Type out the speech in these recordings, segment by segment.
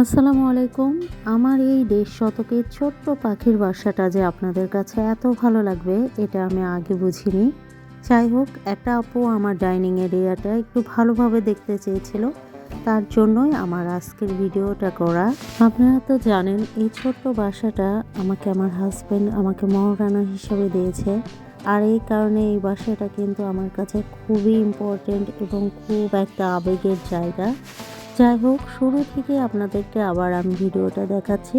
আসসালামু আলাইকুম। আমার এই দেশ শতকের ছোট্ট পাখির বাসাটা যে আপনাদের কাছে এত ভালো লাগবে, এটা আমি আগে বুঝিনি। যাই হোক, একটা আপু আমার ডাইনিং এরিয়াটা একটু ভালোভাবে দেখতে চেয়েছিল। তার জন্যই আমার আজকের ভিডিওটা করা। আপনারা তো জানেন, এই ছোট্ট বাসাটা আমাকে আমার হাজব্যান্ড আমাকে মহারানা হিসাবে দিয়েছে। আর এই কারণে এই বাসাটা কিন্তু আমার কাছে খুবই ইম্পর্টেন্ট এবং খুব একটা আবেগের জায়গা। যাই হোক, শুরু থেকে আপনাদেরকে আবার আমি ভিডিওটা দেখাচ্ছি।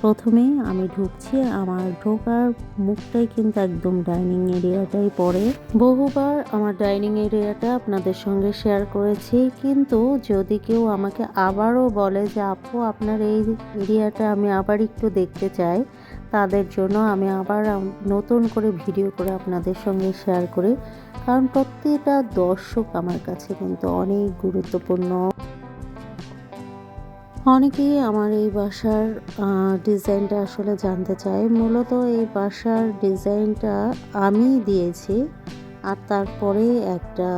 প্রথমেই আমি ঢুকছি, আমার ঢোকার মুখটাই কিন্তু একদম ডাইনিং এরিয়াটাই পড়ে। বহুবার আমার ডাইনিং এরিয়াটা আপনাদের সঙ্গে শেয়ার করেছি, কিন্তু যদি কেউ আমাকে আবারও বলে যে, আপু, আপনার এই এরিয়াটা আমি আবার একটু দেখতে চাই তাদের জন্য আমি আবার নতুন করে ভিডিও করে আপনাদের সঙ্গে শেয়ার করি। কারণ প্রত্যেকটা দর্শক আমার কাছে কিন্তু অনেক গুরুত্বপূর্ণ। অনেকেই আমার এই বাসার ডিজাইনটা আসলে জানতে চায়। মূলত এই বাসার ডিজাইনটা আমি দিয়েছি আর তারপরে একটা,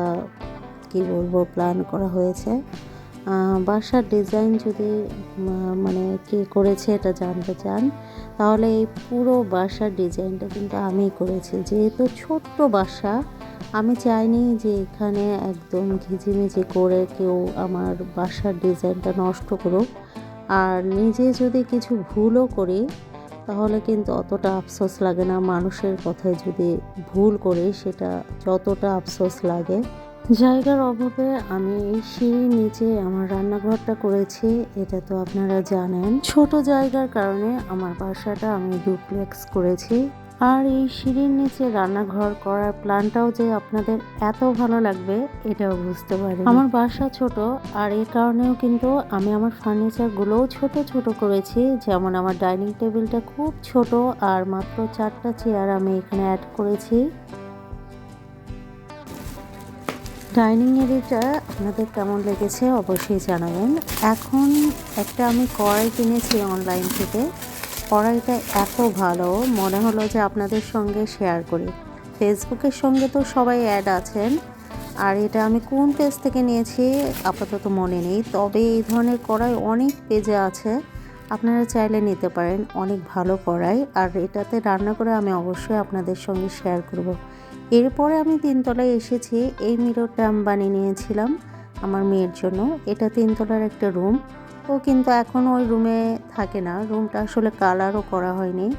কি বলব প্ল্যান করা হয়েছে। বাসার ডিজাইন যদি মানে কে করেছে এটা জানতে চান, তাহলে এই পুরো বাসার ডিজাইনটা কিন্তু আমি করেছি। যেহেতু ছোট্ট বাসা, আমি চাইনি যে এখানে একদম ঘিজিমিজি করে কেউ আমার বাসার ডিজাইনটা নষ্ট করুক। আর নিজে যদি কিছু ভুলও করি, তাহলে কিন্তু অতটা আফসোস লাগে না। মানুষের কথায় যদি ভুল করি, সেটা যতটা আফসোস লাগে জায়গার অভাবে আমি সিঁড়ির নিচে আমার রান্নাঘরটা করেছি, এটা তো আপনারা জানেন। ছোট জায়গার কারণে আমার বাসাটা আমি ডুপ্লেক্স করেছি। আর এই সিঁড়ির নিচে রান্নাঘর করার প্ল্যানটাও যে আপনাদের এত ভালো লাগবে, এটাও বুঝতে পারি আমার বাসা ছোট, আর এই কারণেও কিন্তু আমি আমার ফার্নিচারগুলোও ছোট ছোট করেছি। যেমন আমার ডাইনিং টেবিলটা খুব ছোট, আর মাত্র চারটা চেয়ার আমি এখানে অ্যাড করেছি। ডাইনিং এরিয়াটা আপনাদের কেমন লেগেছে অবশ্যই জানাবেন। এখন একটা আমি কড়াই কিনেছি অনলাইন থেকে। কড়াইটা এত ভালো, মনে হলো যে আপনাদের সঙ্গে শেয়ার করি। ফেসবুকের সঙ্গে তো সবাই অ্যাড আছেন। আর এটা আমি কোন পেজ থেকে নিয়েছি আপাতত মনে নেই। তবে এই ধরনের কড়াই অনেক পেজে আছে। আপনারা চাইলে নিতে পারেন। অনেক ভালো কড়াই। আর এটাতে রান্না করে আমি অবশ্যই আপনাদের সঙ্গে শেয়ার করব। এরপরে আমি তিনতলায় এসেছি, এই মিররটা আমি বানিয়ে নিয়েছিলাম আমার মেয়ের জন্য। এটা তিনতলার একটা রুম। ও কিন্তু এখন ওই রুমে থাকে না। রুমটা আসলে কালারও করা হয়নি।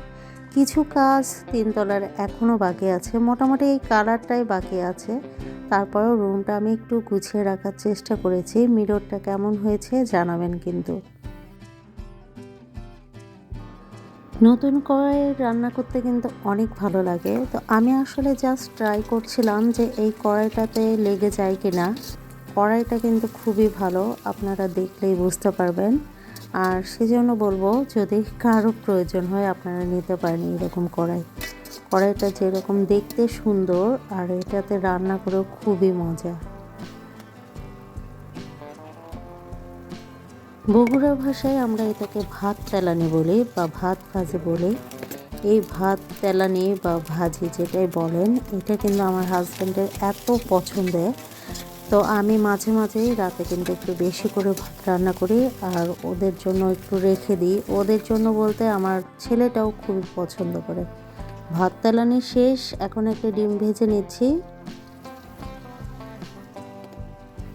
কিছু কাজ তিনতলার এখনও বাকি আছে। মোটামুটি এই কালারটাই বাকি আছে। তারপরেও রুমটা আমি একটু গুছিয়ে রাখার চেষ্টা করেছি। মিররটা কেমন হয়েছে জানাবেন কিন্তু। নতুন কড়াই রান্না করতে কিন্তু অনেক ভালো লাগে। তো আমি আসলে জাস্ট ট্রাই করছিলাম যে এই কড়াইটাতে লেগে যায় কি না কড়াইটা কিন্তু খুবই ভালো, আপনারা দেখলেই বুঝতে পারবেন। আর সেজন্য বলব, যদি কারও প্রয়োজন হয়, আপনারা নিতে পারেন এরকম কড়াই। কড়াইটা যেরকম দেখতে সুন্দর, আর এটাতে রান্না করেও খুবই মজা। বগুড়া ভাষায় আমরা এটাকে ভাত তেলানি বলি বা ভাত ভাজি বলি। এই ভাত তেলানি বা ভাজি যেটাই বলেন, এটা কিন্তু আমার হাজব্যান্ডের এত পছন্দের। তো আমি মাঝে মাঝেই রাতে কিন্তু একটু বেশি করে ভাত রান্না করি আর ওদের জন্য একটু রেখে দিই। ওদের জন্য বলতে আমার ছেলেটাও খুবই পছন্দ করে। ভাত তেলানি শেষ, এখন একটা ডিম ভেজে নিচ্ছি।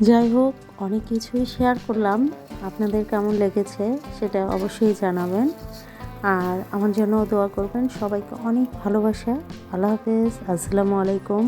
যাই হোক, অনেক কিছুই শেয়ার করলাম। আপনাদের কেমন লেগেছে সেটা অবশ্যই জানাবেন। আর আমার জন্য দোয়া করবেন, সবাইকে অনেক ভালোবাসা। আল্লাহ হাফেজ, আসসালামু আলাইকুম।